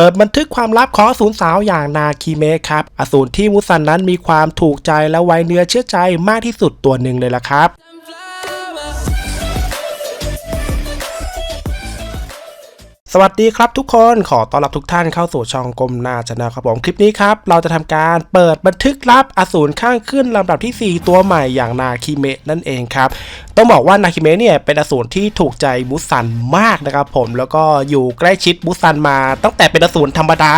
เปิดบันทึกความลับของอสูรสาวอย่างนาคีเมะครับอสูรที่มุซันนั้นมีความถูกใจและไว้เนื้อเชื่อใจมากที่สุดตัวหนึ่งเลยล่ะครับ สวัสดีครับทุกคนขอต้อนรับทุกท่านเข้าสู่ช่องกลมหน้าชนะครับผมคลิปนี้ครับ เราจะทำการเปิดบันทึกลับอสูรข้างขึ้นลำดับทีสี่ 4 ตัวใหม่อย่างนาคิเมะนั่นเองครับ ต้องบอกว่านาคิเมะเนี่ยเป็นอสูรที่ถูกใจบุสันมากนะครับผมแล้วก็อยู่ใกล้ชิดบุสันมา ตั้งแต่เป็นอสูรธรรมดา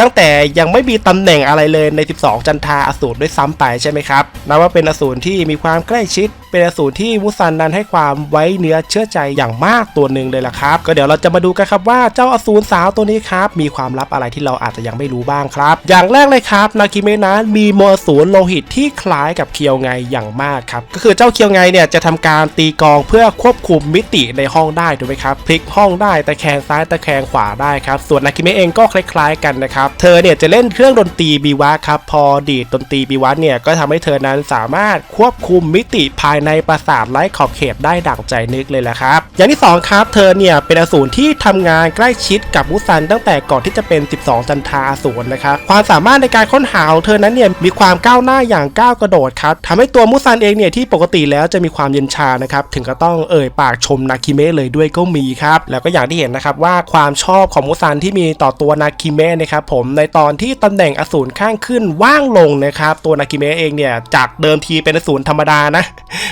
ตั้งแต่ยังไม่มีตำแหน่งอะไรเลยใน 12 จันทาอสูรด้วยซ้ำไปใช่ไหมครับนับว่าเป็นอสูรที่มีความใกล้ชิด เป็นอสูรที่มุสันนั้นให้ความไว้เนื้อเชื่อใจอย่างมากตัวหนึ่งเลยล่ะครับ ก็เดี๋ยวเราจะมาดูกันครับว่าเจ้าอสูรสาวตัวนี้ครับมีความลับอะไรที่เราอาจจะยังไม่รู้บ้างครับ อย่างแรกเลยครับนาคิเมะนั้นมีโมอสูรโลหิตที่คล้ายกับเคียวไงอย่างมากครับก็คือเจ้าเคียวไงเนี่ยจะทำการตีกองเพื่อควบคุมมิติในห้องได้ถูกไหมครับพลิกห้องได้ตะแคงซ้ายตะแคงขวาได้ครับส่วนนาคิเมะเองก็คล้ายๆกันนะครับเธอเนี่ยจะเล่นเครื่องดนตรีบีวะครับพอดีดดนตรีบีวะเนี่ยก็ทำให้เธอนั้นสามารถควบคุมมิติภายในปราสาทไร้ขอบเขตได้ดั่งใจนึกเลยแหละครับ อย่างที่สองครับเธอเนี่ยเป็นอสูรที่ทำงานใกล้ชิดกับมุซันตั้งแต่ก่อนที่จะเป็น 12 จันทราสูรนะครับความสามารถในการค้นหาของเธอนั้นเนี่ยมีความก้าวหน้าอย่างก้าวกระโดดครับทำให้ตัวมุซันเองเนี่ยที่ปกติแล้วจะมีความเย็นชานะครับถึงก็ต้องเอ่ยปากชมนาคิเมะเลยด้วยก็มีครับแล้วก็อย่างที่เห็นนะครับว่าความชอบของมุซันที่มีต่อตัวนาคิเมะนะครับผมในตอนที่ตำแหน่งอสูรข้างขึ้นว่างลงนะครับตัวนาคิเมะเองเนี่ยจากเดิมทีเป็นอสูรธรรมดานะ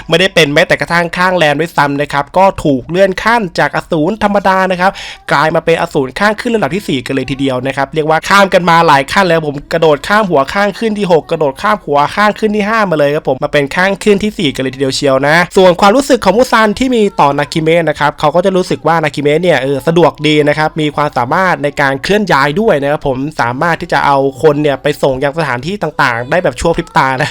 ไม่ได้เป็นแม้แต่กระทั่งข้างแลนด้วยซ้ำนะครับก็ถูกเลื่อนขั้นจากอสูรธรรมดานะครับกลายมาเป็นอสูรข้างขึ้นระดับที่ 4 กันเลยทีเดียวนะครับเรียกว่าข้ามกันมาหลายขั้นแล้วผมกระโดดข้ามหัวข้างขึ้นที่ 6 กระโดดข้ามหัวข้างขึ้นที่ 5 มาเลยครับผมมาเป็นข้างขึ้นที่ 4 กันเลยทีเดียวเชียวนะ ส่วนความรู้สึกของมุซันที่มีต่อนาคิเมะนะครับเขาก็จะรู้สึกว่านาคิเมะเนี่ยเออสะดวกดีนะครับมีความสามารถในการเคลื่อนย้ายด้วยนะครับผมสามารถที่จะเอาคนเนี่ยไปส่งยังสถานที่ต่างๆ ได้แบบชั่วพริบตานะ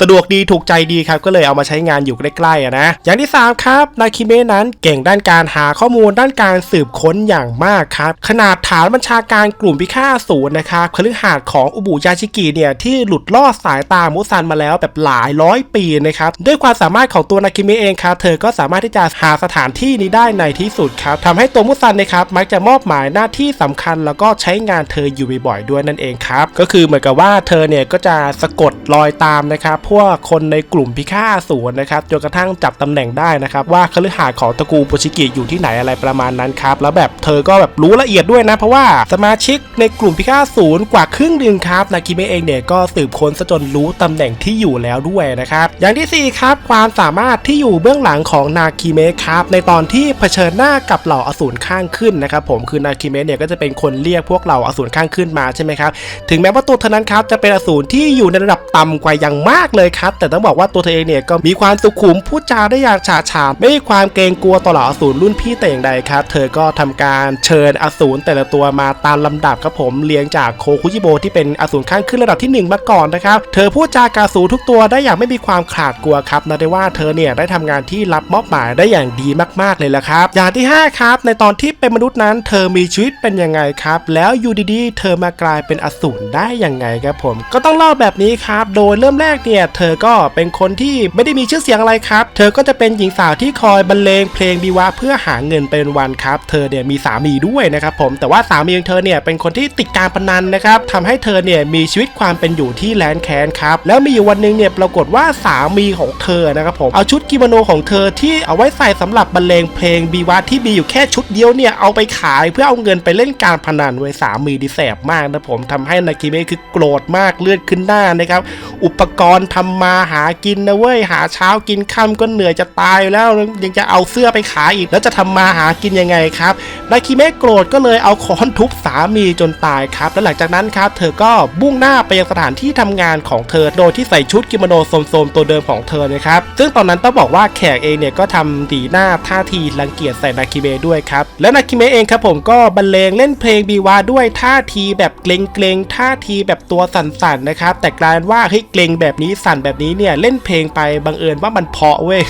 สะดวกดีถูกใจดีครับ ก็เลยเอามาใช้งานอยู่ใกล้ๆนะ อย่างที่ 3 ครับนาคิเมะนั้นเก่งด้านการหาข้อมูลด้านการสืบค้นอย่างมากครับ ขนาดฐานบัญชาการกลุ่มพิฆาตศูนย์นะครับคฤหาสน์ของอุบุยาชิกิเนี่ยที่หลุดลอดสายตามุซันมาแล้วแบบหลายร้อยปีนะครับด้วยความสามารถของตัวนาคิเมะเองครับเธอก็สามารถที่จะหาสถานที่นี้ได้ในที่สุดครับทำให้ตัวมุซันนะครับมักจะมอบหมายหน้าที่สำคัญ แล้วก็ใช้งานเธออยู่บ่อยๆด้วยนั่นเองครับก็คือเหมือนกับว่าเธอเนี่ยก็จะสะกดรอยตามนะครับพวกคนในกลุ่มพิฆาตศูนย์นะครับจนกระทั่งจับตำแหน่งได้นะครับว่าคฤหาสน์ของตระกูลโปชิกิอยู่ที่ไหนอะไรประมาณนั้นครับแล้วแบบเธอก็แบบรู้ละเอียดด้วยนะ เพราะว่าสมาชิกในกลุ่มพิฆาตศูนย์กว่าครึ่งหนึ่งครับนาคิเมะเองเนี่ยก็สืบค้นซะจนรู้ตำแหน่งที่อยู่แล้วด้วยนะครับอย่างที่สี่ครับ ความสามารถที่อยู่เบื้องหลังของนาคิเมะครับในตอนที่เผชิญหน้ากับเหล่าอสูรข้างขึ้นนะครับผมคือนาคิเมะเนี่ยก็จะเป็นคนเรียกพวกเหล่าอสูรข้างขึ้นมาใช่ไหมครับถึงแม้ว่าตัวเธอนั้นครับจะเป็นอสูรที่อยู่ในระดับต่ำกว่าอย่างมากเลยครับ แต่ต้องบอกว่าตัวเธอเองเนี่ยก็มีความสุขุมพูดจาได้อย่างฉาฉานไม่มีความเกรงกลัวต่อเหล่าอสูรรุ่นพี่แต่อย่างใดครับ เธอก็ทำการเชิญอสูรแต่ละตัวมาตามลำดับครับผมเรียงจากโคคุจิโบที่เป็นอสูรข้างขึ้นระดับที่หนึ่งมาก่อนนะครับ เธอพูดจากาสูรทุกตัวได้อย่างไม่มีความขาดกลัวครับนับได้ว่าเธอเนี่ยได้ทำงานที่รับมอบหมายได้อย่างดีมากๆเลยละครับ อย่างที่ห้าครับ ในตอนที่เป็นมนุษย์นั้น เธอมีชีวิตเป็นยังไงครับ แล้วอยู่ดีๆ เธอมากลายเป็นอสูรได้ยังไงครับผม ก็ต้องเล่าแบบนี้ครับ โดยเริ่มแรกเนี่ยเธอก็เป็นคนที่ไม่ได้มีชื่อเสียงอะไรครับ เธอก็จะเป็นหญิงสาวที่คอยบรรเลงเพลงบีวะเพื่อหาเงินเป็นวันครับ เธอเนี่ยมีสามีด้วยนะครับผมแต่ว่าสามีของเธอเนี่ยเป็นคนที่ติดการพนันนะครับทำให้เธอเนี่ยมีชีวิตความเป็นอยู่ที่แลนแคนครับแล้วมีอยู่วันหนึ่งเนี่ยปรากฏว่าสามีของเธอนะครับผมเอาชุดกิโมโนของเธอที่เอาไว้ใส่สำหรับบรรเลงเพลงบีวะที่มีอยู่แค่ชุดเดียวเนี่ยเอาไปขายเพื่อเอาเงินไปเล่นการพนันไว้สามีดิแสบมากนะผมทำให้นากิเมะคือโกรธมากเลือดขึ้นหน้านะครับอุปกรณ์ทำมาหากินนะเว้ยหาเช้ากินค่ำก็เหนื่อยจะตายแล้วยังจะเอาเสื้อไปขายอีก แล้วจะทำมาหากินยังไงครับนาคิเมะโกรธก็เลยเอาค้อนทุบสามีจนตายครับ และหลังจากนั้นครับ เธอก็มุ่งหน้าไปยังสถานที่ทำงานของเธอโดยที่ใส่ชุดกิโมโนโสมๆตัวเดิมของเธอนะครับซึ่งตอนนั้นต้องบอกว่าแขกเองเนี่ยก็ทำตีหน้าท่าทีรังเกียจใส่นาคิเมะด้วยครับแล้วนาคิเมะเองครับผมก็บรรเลงเล่นเพลงบีวาด้วยท่าทีแบบเกรงๆท่าทีแบบตัวสั่นๆนะครับแต่กลายเป็นว่าเฮ้ยเกรงแบบนี้สั่นแบบนี้เนี่ยเล่นเพลงไปบังเอิญว่ามันเพาะเว้ย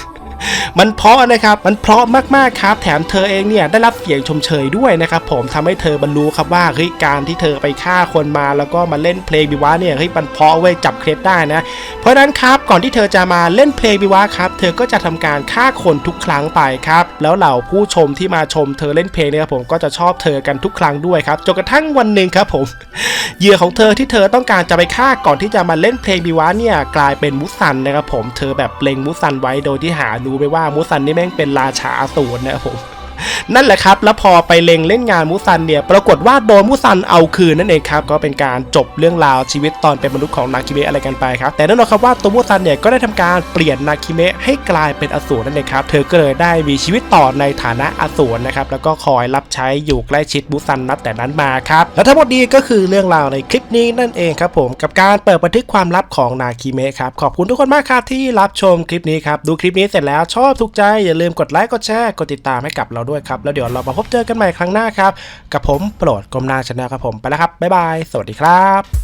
มันเพราะนะครับ มันเพราะมากๆครับ แถมเธอเองเนี่ยได้รับเสียงชมเชยด้วยนะครับผมทำให้เธอบรรลุครับว่าเฮ้ยการที่เธอไปฆ่าคนมาแล้วก็มาเล่นเพลงวิวาเนี่ยเฮ้ยมันเพราะเว้ยจับเคล็ดได้นะ เพราะฉะนั้นครับก่อนที่เธอจะมาเล่นเพลงวิวาครับ เธอก็จะทำการฆ่าคนทุกครั้งไปครับ แล้วเหล่าผู้ชมที่มาชมเธอเล่นเพลงเนี่ยครับผมก็จะชอบเธอกันทุกครั้งด้วยครับจนกระทั่งวันหนึ่งครับผมเหยื่อของเธอที่เธอต้องการจะไปฆ่าก่อนที่จะมาเล่นเพลงบิวะเนี่ยกลายเป็นมุสันนะครับผมเธอแบบเล็งมุสันไว้โดยที่หารู้ไปว่ามุสันนี่แม่งเป็นราชาอสูรนะครับผม นั่นแหละครับ แล้วพอไปเล็งเล่นงานมุสันเนี่ย ปรากฏว่าโดนมุสันเอาคืนนั่นเองครับ ก็เป็นการจบเรื่องราวชีวิตตอนเป็นมนุษย์ของนาคิเมะอะไรกันไปครับ แต่แน่นอนครับว่าตัวมุสันเนี่ยก็ได้ทำการเปลี่ยนนาคิเมะให้กลายเป็นอสูรนั่นเองครับ เธอก็เลยได้มีชีวิตต่อในฐานะอสูรนะครับ แล้วก็คอยรับใช้อยู่ใกล้ชิดมุสันนับแต่นั้นมาครับ และทั้งหมดนี้ก็คือเรื่องราวในคลิปนี้นั่นเองครับผม กับการเปิดบันทึกความลับของนาคิเมะครับ ขอบคุณทุกคนมากครับที่รับชมคลิปนี้ครับ ดูคลิปนี้เสร็จแล้วชอบถูกใจอย่าลืมกดไลค์ กดแชร์ กดติดตามให้กับเราด้วยครับ แล้วเดี๋ยวเรามาพบเจอกันใหม่ครั้งหน้าครับ กับผมโปรดกรมนาชาแนลครับผมไปแล้วครับบ๊ายบาย สวัสดีครับ